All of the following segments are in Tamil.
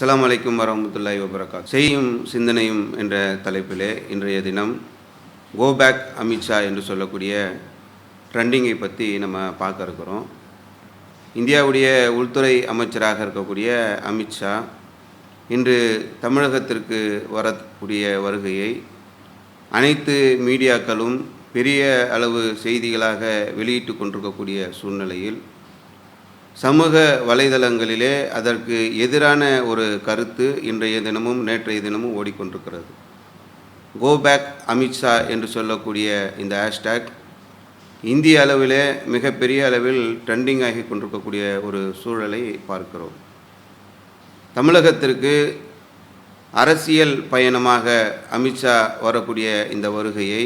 அஸ்லாம் அலைக்கும் வரமத்துல்லாய் வபரகாத். செய்யும் சிந்தனையும் என்ற தலைப்பிலே இன்றைய தினம் கோ பேக் அமித்ஷா என்று சொல்லக்கூடிய ட்ரெண்டிங்கை பற்றி நம்ம பார்க்க இருக்கிறோம். இந்தியாவுடைய உள்துறை அமைச்சராக இருக்கக்கூடிய அமித்ஷா இன்று தமிழகத்திற்கு வரக்கூடிய வருகையை அனைத்து மீடியாக்களும் பெரிய அளவு செய்திகளாக வெளியிட்டு கொண்டிருக்கக்கூடிய சூழ்நிலையில் சமூக வலைதளங்களிலே அதற்கு எதிரான ஒரு கருத்து இன்றைய தினமும் நேற்றைய தினமும் ஓடிக்கொண்டிருக்கிறது. கோ பேக் அமித்ஷா என்று சொல்லக்கூடிய இந்த ஹேஷ்டேக் இந்திய அளவிலே மிகப்பெரிய அளவில் ட்ரெண்டிங் ஆகி கொண்டிருக்கக்கூடிய ஒரு சூழலை பார்க்கிறோம். தமிழகத்திற்கு அரசியல் பயணமாக அமித்ஷா வரக்கூடிய இந்த வருகையை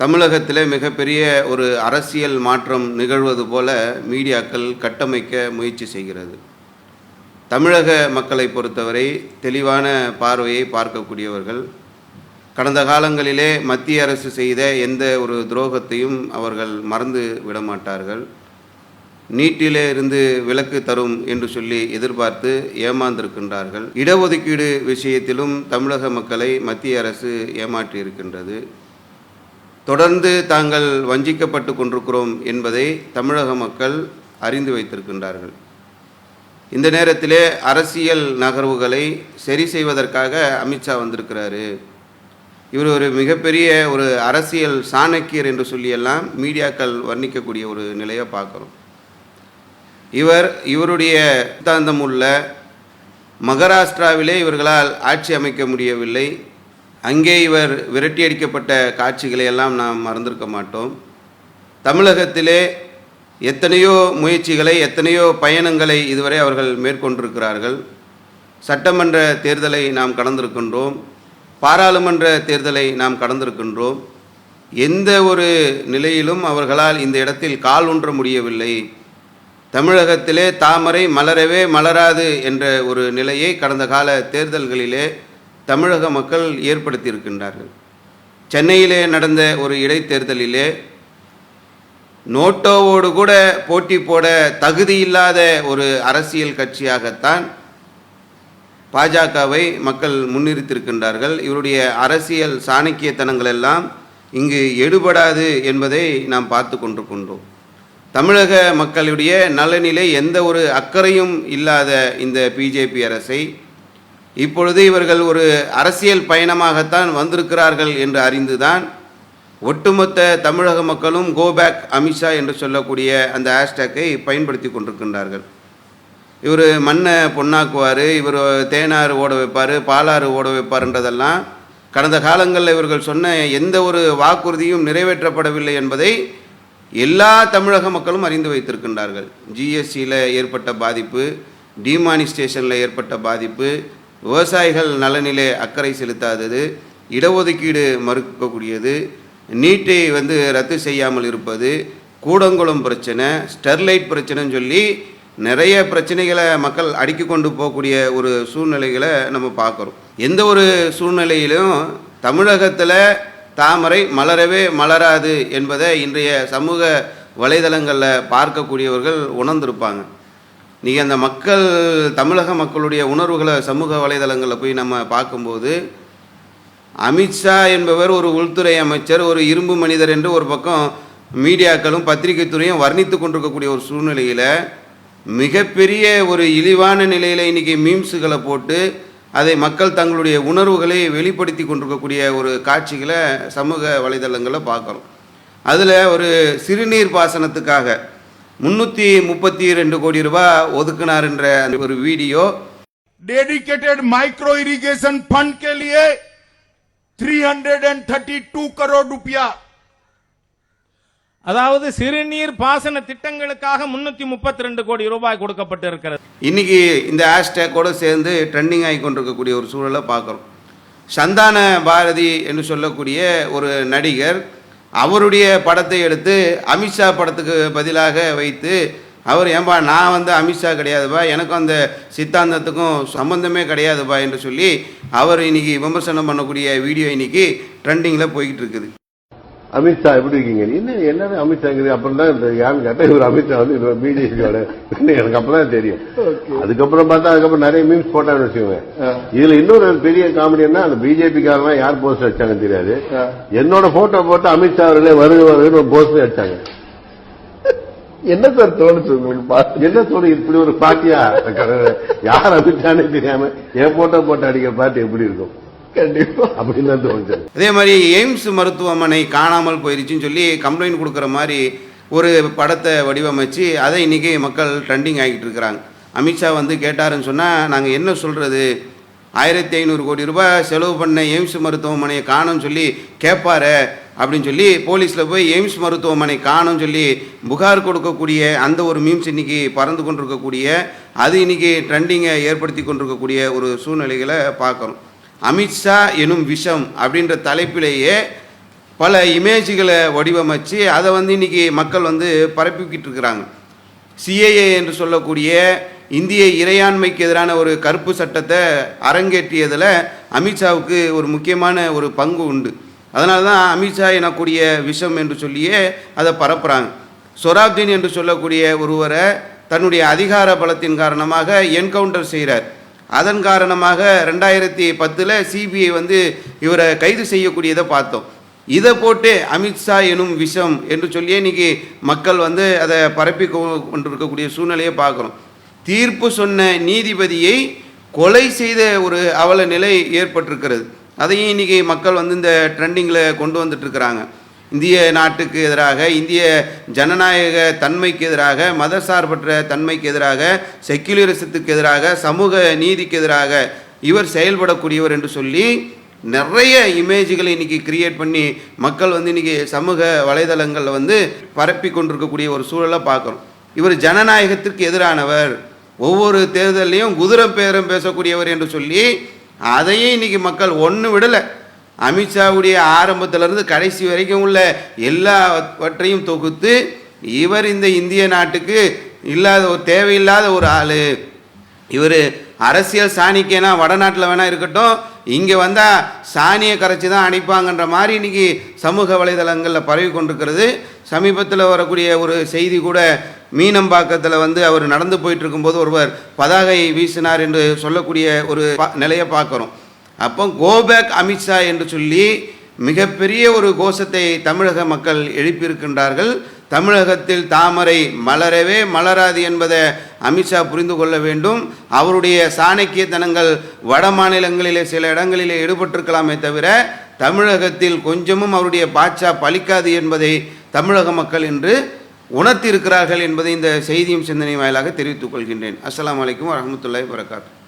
தமிழகத்தில் மிகப்பெரிய ஒரு அரசியல் மாற்றம் நிகழ்வது போல மீடியாக்கள் கட்டமைக்க முயற்சி செய்கிறது. தமிழக மக்களை பொறுத்தவரை தெளிவான பார்வையை பார்க்கக்கூடியவர்கள். கடந்த காலங்களிலே மத்திய அரசு செய்த எந்த ஒரு துரோகத்தையும் அவர்கள் மறந்து விடமாட்டார்கள். நீட்டிலே இருந்து விலக்கு தரும் என்று சொல்லி எதிர்பார்த்து ஏமாந்திருக்கின்றார்கள். இடஒதுக்கீடு விஷயத்திலும் தமிழக மக்களை மத்திய அரசு ஏமாற்றியிருக்கின்றது. தொடர்ந்து தாங்கள் வஞ்சிக்கப்பட்டு கொண்டிருக்கிறோம் என்பதை தமிழக மக்கள் அறிந்து வைத்திருக்கின்றார்கள். இந்த நேரத்திலே அரசியல் நகர்வுகளை சரி செய்வதற்காக அமித்ஷா வந்திருக்கிறாரு. இவர் ஒரு மிகப்பெரிய ஒரு அரசியல் சாணக்கியர் என்று சொல்லியெல்லாம் மீடியாக்கள் வர்ணிக்கக்கூடிய ஒரு நிலையை பார்க்குறோம். இவர் இவருடைய சித்தாந்தம் உள்ள மகாராஷ்டிராவிலே இவர்களால் ஆட்சி அமைக்க முடியவில்லை. அங்கே இவர் விரட்டியடிக்கப்பட்ட காட்சிகளை எல்லாம் நாம் மறந்திருக்க மாட்டோம். தமிழகத்திலே எத்தனையோ முயற்சிகளை எத்தனையோ பயணங்களை இதுவரை அவர்கள் மேற்கொண்டிருக்கிறார்கள். சட்டமன்ற தேர்தலை நாம் கடந்திருக்கின்றோம். பாராளுமன்ற தேர்தலை நாம் கடந்திருக்கின்றோம். எந்த ஒரு நிலையிலும் அவர்களால் இந்த இடத்தில் கால் ஒன்ற முடியவில்லை. தமிழகத்திலே தாமரை மலரவே மலராது என்ற ஒரு நிலையை கடந்த கால தேர்தல்களிலே தமிழக மக்கள் ஏற்படுத்தியிருக்கின்றார்கள். சென்னையிலே நடந்த ஒரு இடைத்தேர்தலிலே நோட்டோவோடு கூட போட்டி போட தகுதியில்லாத ஒரு அரசியல் கட்சியாகத்தான் பாஜகவை மக்கள் முன்னிறுத்திருக்கின்றார்கள் இவருடைய அரசியல் சாணக்கியத்தனங்கள் எல்லாம் இங்கு எடுபடாது என்பதை நாம் பார்த்து கொண்டிருக்கின்றோம். தமிழக மக்களுடைய நலனிலே எந்த ஒரு அக்கறையும் இல்லாத இந்த பிஜேபி அரசை இப்பொழுது இவர்கள் ஒரு அரசியல் பயணமாகத்தான் வந்திருக்கிறார்கள் என்று அறிந்துதான் ஒட்டுமொத்த தமிழக மக்களும் கோபேக் அமித்ஷா என்று சொல்லக்கூடிய அந்த ஹேஷ்டேக்கை பயன்படுத்தி கொண்டிருக்கின்றார்கள். இவர் மண்ணை பொன்னாக்குவார் இவர் தேனாறு ஓட வைப்பார் பாலாறு ஓட வைப்பார்ன்றதெல்லாம் கடந்த காலங்களில் இவர்கள் சொன்ன எந்த ஒரு வாக்குறுதியும் நிறைவேற்றப்படவில்லை என்பதை எல்லா தமிழக மக்களும் அறிந்து வைத்திருக்கின்றார்கள். ஜிஎஸ்டியில் ஏற்பட்ட பாதிப்பு டிமானிஸ்டேஷனில் ஏற்பட்ட பாதிப்பு விவசாயிகள் நலனிலே அக்கறை செலுத்தாதது இடஒதுக்கீடு மறுக்கக்கூடியது நீட்டை வந்து ரத்து செய்யாமல் இருப்பது கூடங்குளம் பிரச்சனை ஸ்டெர்லைட் பிரச்சனைன்னு சொல்லி நிறைய பிரச்சனைகளை மக்கள் அடுக்கி கொண்டு போகக்கூடிய ஒரு சூழ்நிலைகளை நம்ம பார்க்குறோம். எந்த ஒரு சூழ்நிலையிலும் தமிழகத்தில் தாமரை மலரவே மலராது என்பதை இன்றைய சமூக வலைதளங்களில் பார்க்கக்கூடியவர்கள் உணர்ந்திருப்பாங்க. நீங்கள் அந்த மக்கள் தமிழக மக்களுடைய உணர்வுகளை சமூக வலைதளங்களில் போய் நம்ம பார்க்கும்போது அமித்ஷா என்பவர் ஒரு உள்துறை அமைச்சர் ஒரு இரும்பு மனிதர் என்று ஒரு பக்கம் மீடியாக்களும் பத்திரிகை துறையும் வர்ணித்து கொண்டிருக்கக்கூடிய ஒரு சூழ்நிலையில் மிகப்பெரிய ஒரு இழிவான நிலையில் இன்றைக்கி மீம்ஸுகளை போட்டு அதை மக்கள் தங்களுடைய உணர்வுகளை வெளிப்படுத்தி கொண்டிருக்கக்கூடிய ஒரு காட்சிகளை சமூக வலைதளங்களில் பார்க்குறோம். அதில் ஒரு சிறுநீர் பாசனத்துக்காக முன்னூற்றி முப்பத்தி ரெண்டு கோடி ரூபாய் ஒதுக்கினார் என்ற ஒரு video. Dedicated micro irrigation fund K thirty two crore ரூபியா அதாவது சிறுநீர் பாசன திட்டங்களுக்காக முன்னூத்தி முப்பத்தி ரெண்டு கோடி ரூபாய் கொடுக்கப்பட்டு இருக்கிறது இன்னைக்கு இந்த ஹேஷ்டேக்கோடு சேர்ந்து ட்ரெண்டிங் ஆகி கொண்டிருக்கக்கூடிய ஒரு சூழலை பார்க்குறோம். சந்தான பாரதி என்று சொல்லக்கூடிய ஒரு நடிகர் அவருடைய படத்தை எடுத்து அமித்ஷா படத்துக்கு பதிலாக வைத்து அவர் ஏன்பா நான் வந்து அமித்ஷா கிடையாதுப்பா எனக்கும் அந்த சித்தாந்தத்துக்கும் சம்பந்தமே கிடையாதுப்பா என்று சொல்லி அவர் இன்னைக்கு விமர்சனம் பண்ணக்கூடிய வீடியோ இன்னைக்கு ட்ரெண்டிங்கில் போய்கிட்டு இருக்குது. அமித்ஷா எப்படி இருக்கீங்க? என்ன என்ன அமித்ஷாங்கிறது அப்புறம் தான் இந்த யாருன்னு கேட்டா இவர் அமித்ஷா வந்து இவர் பிஜேபியோட எனக்கு அப்பதான் தெரியும். அதுக்கப்புறம் பார்த்தா அதுக்கப்புறம் நிறைய மீம்ஸ் போட்டான்னு வச்சுக்கோங்க. இதுல இன்னொரு பெரிய காமெடி என்ன அந்த பிஜேபி காரங்க யார் போஸ்ட் அடிச்சாங்கன்னு தெரியாது. என்னோட போட்டோ போட்டு அமித்ஷா அவர்களே வருக வருகன்னு ஒரு போஸ்ட் அடிச்சாங்க. என்ன சார் தோணுச்சு உங்களுக்கு என்ன சொல்லு இப்படி ஒரு பாட்டியா? யார் அமித்ஷானே தெரியாம என் போட்டோ போட்டு அடிக்கிற பாட்டு எப்படி இருக்கும்? கண்டிப்பா. அப்படின்னு தான் தோணுச்சு. அதே மாதிரி எய்ம்ஸ் மருத்துவமனை காணாமல் போயிருச்சுன்னு சொல்லி கம்ப்ளைண்ட் கொடுக்குற மாதிரி ஒரு படத்தை வடிவமைச்சு அதை இன்னைக்கு மக்கள் ட்ரெண்டிங் ஆகிட்டு இருக்கிறாங்க. அமித்ஷா வந்து கேட்டாருன்னு சொன்னால் நாங்கள் என்ன சொல்கிறது ஆயிரத்தி ஐநூறு கோடி ரூபாய் செலவு பண்ண எய்ம்ஸ் மருத்துவமனையை காணும்னு சொல்லி கேட்பாரு அப்படின்னு சொல்லி போலீஸில் போய் எய்ம்ஸ் மருத்துவமனை காணும்னு சொல்லி புகார் கொடுக்கக்கூடிய அந்த ஒரு மீம்ஸ் இன்னைக்கு பறந்து கொண்டிருக்கக்கூடிய அது இன்னைக்கு ட்ரெண்டிங்கை ஏற்படுத்தி கொண்டிருக்கக்கூடிய ஒரு சூழ்நிலைகளை பார்க்குறோம். அமித்ஷா எனும் விஷம் அப்படின்ற தலைப்பிலேயே பல இமேஜ்களை வடிவமைச்சு அதை வந்து இன்றைக்கி மக்கள் வந்து பரப்பிக்கிட்டு இருக்கிறாங்க. சிஏஏ என்று சொல்லக்கூடிய இந்திய இறையாண்மைக்கு எதிரான ஒரு கருப்பு சட்டத்தை அரங்கேற்றியதில் அமித்ஷாவுக்கு ஒரு முக்கியமான ஒரு பங்கு உண்டு. அதனால தான் அமித்ஷா எனக்கூடிய விஷம் என்று சொல்லியே அதை பரப்புகிறாங்க சொராப்தீன் என்று சொல்லக்கூடிய ஒருவரை தன்னுடைய அதிகார பலத்தின் காரணமாக என்கவுண்டர் செய்கிறார் அதன் காரணமாக ரெண்டாயிரத்தி பத்தில் சிபிஐ வந்து இவரை கைது செய்யக்கூடியதை பார்த்தோம். இதை போட்டு அமித்ஷா எனும் விஷம் என்று சொல்லியே இன்னைக்கு மக்கள் வந்து அதை பரப்பி கொண்டிருக்கக்கூடிய சூழ்நிலையை பார்க்குறோம். தீர்ப்பு சொன்ன நீதிபதியை கொலை செய்த ஒரு அவல நிலை ஏற்பட்டிருக்கிறது. அதையும் இன்னைக்கு மக்கள் வந்து இந்த ட்ரெண்டிங்கில் கொண்டு வந்துட்டு இருக்கிறாங்க. இந்திய நாட்டுக்கு எதிராக இந்திய ஜனநாயக தன்மைக்கு எதிராக மதசார்பற்ற தன்மைக்கு எதிராக செக்குலரிசத்துக்கு எதிராக சமூக நீதிக்கு எதிராக இவர் செயல்படக்கூடியவர் என்று சொல்லி நிறைய இமேஜ்களை இன்றைக்கி கிரியேட் பண்ணி மக்கள் வந்து இன்னைக்கு சமூக வலைதளங்களில் வந்து பரப்பி கொண்டிருக்கக்கூடிய ஒரு சூழலை பார்க்குறோம். இவர் ஜனநாயகத்திற்கு எதிரானவர். ஒவ்வொரு தேர்தலையும் குதிரை பேரம் பேசக்கூடியவர் என்று சொல்லி அதையும் இன்னைக்கு மக்கள் ஒன்று விடலை. அமித்ஷாவுடைய ஆரம்பத்திலிருந்து கடைசி வரைக்கும் உள்ள எல்லாவற்றையும் தொகுத்து இவர் இந்த இந்திய நாட்டுக்கு இல்லாத ஒரு தேவையில்லாத ஒரு ஆள். இவர் அரசியல் சாணிக்கேனா வடநாட்டில் வேணா இருக்கட்டும் இங்கே வந்தால் சாணியை கரைச்சி தான் அனுப்பாங்கன்ற மாதிரி இன்னைக்கு சமூக வலைதளங்களில் பரவி கொண்டிருக்கிறது. சமீபத்தில் வரக்கூடிய ஒரு செய்தி கூட மீனம்பாக்கத்தில் வந்து அவர் நடந்து போயிட்டு இருக்கும்போது ஒருவர் பதாகை வீசினார் என்று சொல்லக்கூடிய ஒரு நிலையை பார்க்குறோம். அப்போ கோபேக் அமித்ஷா என்று சொல்லி மிகப்பெரிய ஒரு கோஷத்தை தமிழக மக்கள் எழுப்பியிருக்கின்றார்கள். தமிழகத்தில் தாமரை மலரவே மலராது என்பதை அமித்ஷா புரிந்து கொள்ள வேண்டும். அவருடைய சாணக்கியத்தனங்கள் வட மாநிலங்களிலே சில இடங்களிலே ஈடுபட்டிருக்கலாமே தவிர தமிழகத்தில் கொஞ்சமும் அவருடைய பாட்சா பலிக்காது என்பதை தமிழக மக்கள் இன்று உணர்த்தியிருக்கிறார்கள் என்பதை இந்த செய்தியும் சிந்தனை வாயிலாக தெரிவித்துக் கொள்கின்றேன். அஸ்லாம் வலைக்கம் வரமத்துல்லாய் வரகாத்து